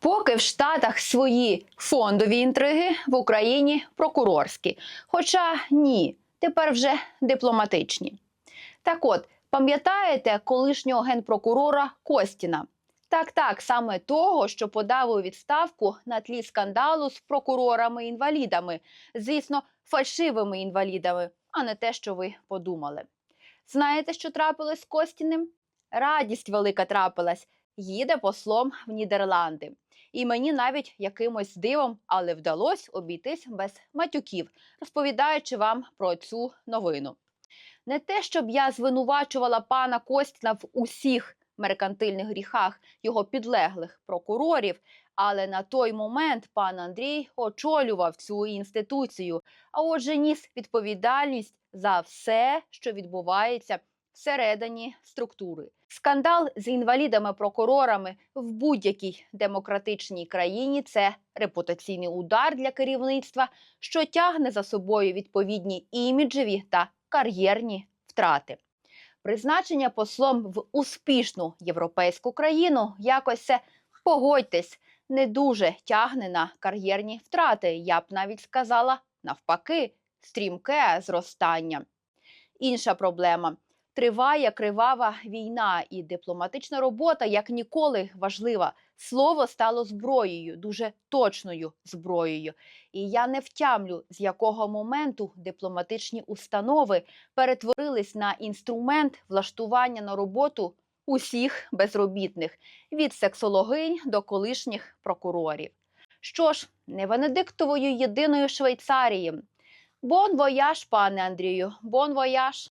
Поки в Штатах свої фондові інтриги, в Україні прокурорські. Хоча ні, тепер вже дипломатичні. Так от, пам'ятаєте колишнього генпрокурора Костіна? Так, так, саме того, що подав у відставку на тлі скандалу з прокурорами-інвалідами, звісно, фальшивими інвалідами, а не те, що ви подумали. Знаєте, що трапилось з Костіним? Радість велика трапилась. Їде послом в Нідерланди. І мені навіть якимось дивом, але вдалося обійтись без матюків, розповідаючи вам про цю новину. Не те, щоб я звинувачувала пана Костіна в усіх меркантильних гріхах його підлеглих прокурорів, але на той момент пан Андрій очолював цю інституцію, а отже, ніс відповідальність за все, що відбувається всередині структури. Скандал з інвалідами-прокурорами в будь-якій демократичній країні це репутаційний удар для керівництва, що тягне за собою відповідні іміджеві та кар'єрні втрати. Призначення послом в успішну європейську країну якось це, погодьтесь, не дуже тягне на кар'єрні втрати. Я б навіть сказала навпаки, стрімке зростання. Інша проблема триває кривава війна, і дипломатична робота як ніколи важлива. Слово стало зброєю, дуже точною зброєю. І я не втямлю, з якого моменту дипломатичні установи перетворились на інструмент влаштування на роботу усіх безробітних від сексологинь до колишніх прокурорів. Що ж, не Венедиктовою єдиною Швейцарії. Бон вояж, пане Андрію, бон вояж.